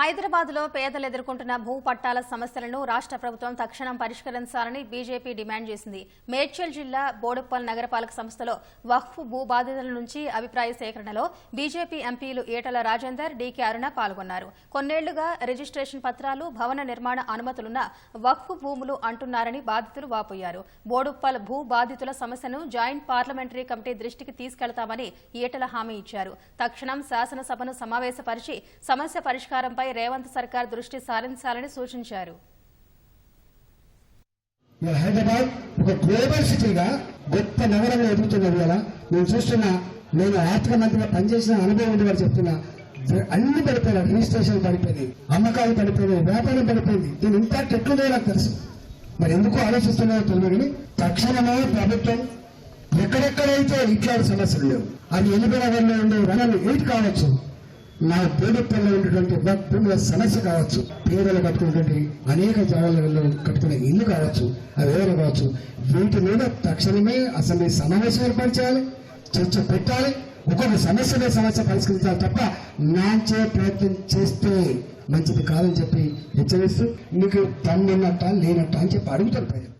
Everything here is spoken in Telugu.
హైదరాబాద్లో పేదలు ఎదుర్కొంటున్న భూ పట్టాల సమస్యలను రాష్ట్ర ప్రభుత్వం తక్షణం పరిష్కరించాలని బీజేపీ డిమాండ్ చేసింది. మేడ్చల్ జిల్లా బోడుప్పల్ నగరపాలక సంస్థలో వక్ఫ్ భూ బాధితుల నుంచి అభిప్రాయ సేకరణలో బీజేపీ ఎంపీలు ఈటల రాజేందర్ డీకే అరుణ పాల్గొన్నారు. కొన్నేళ్ళుగా రిజిస్ట్రేషన్ పత్రాలు భవన నిర్మాణ అనుమతులున్న వక్ఫ్ భూములు అంటున్నారని బాధితులు వాపోయారు. బోడుప్పల్ భూ బాధితుల సమస్యను జాయింట్ పార్లమెంటరీ కమిటీ దృష్టికి తీసుకెళ్తామని ఈటల హామీ ఇచ్చారు. తక్షణం శాసనసభను సమావేశపరిచి సమస్య పరిష్కారంపై రేవంత్ సర్కార్ దృష్టి సారించాలని సూచించారు. హైదరాబాద్ ఒక గ్లోబల్ సిటీగా గొప్ప నగరంగా ఎదుగుతున్నది కదా నేను చూస్తున్నా నేను ఆర్థిక మంత్రిగా పనిచేసిన అనుభవం ఉంది వారు చెప్తున్నా. అన్ని పడిపోయినాయి రిజిస్ట్రేషన్ పడిపోయింది అమ్మకాలు పడిపోయినాయి వ్యాపారం పడిపోయింది. దీని ఇంపాక్ట్ ఎట్లుందో నాకు తెలుసు. మరి ఎందుకు ఆలోచిస్తున్నాయో తెలియదు కానీ తక్షణమే ప్రభుత్వం ఎక్కడెక్కడైతే ఇట్లాంటి సమస్యలు లేవు అవి ఎలుగునగర్లో ఉండే వనరు ఏంటి కావచ్చు? నా పేదప్పల్లో ఉన్నటువంటి భక్తుల సమస్య కావచ్చు పేదలు కట్టుకున్నటువంటి అనేక జాగాలలో కట్టుకునే ఇల్లు కావచ్చు అవి ఎవరు కావచ్చు వీటి మీద తక్షణమే అసెంబ్లీ సమావేశం ఏర్పాటు చేయాలి చర్చ పెట్టాలి ఒక్కొక్క సమస్యనే సమస్య పరిష్కరించాలి తప్ప నాంచే ప్రయత్నం చేస్తే మంచిది కాదని చెప్పి హెచ్చరిస్తూ మీకు తన్నున్నట్ట లేనట్ట అని చెప్పి అడుగుతారు ప్రజలు.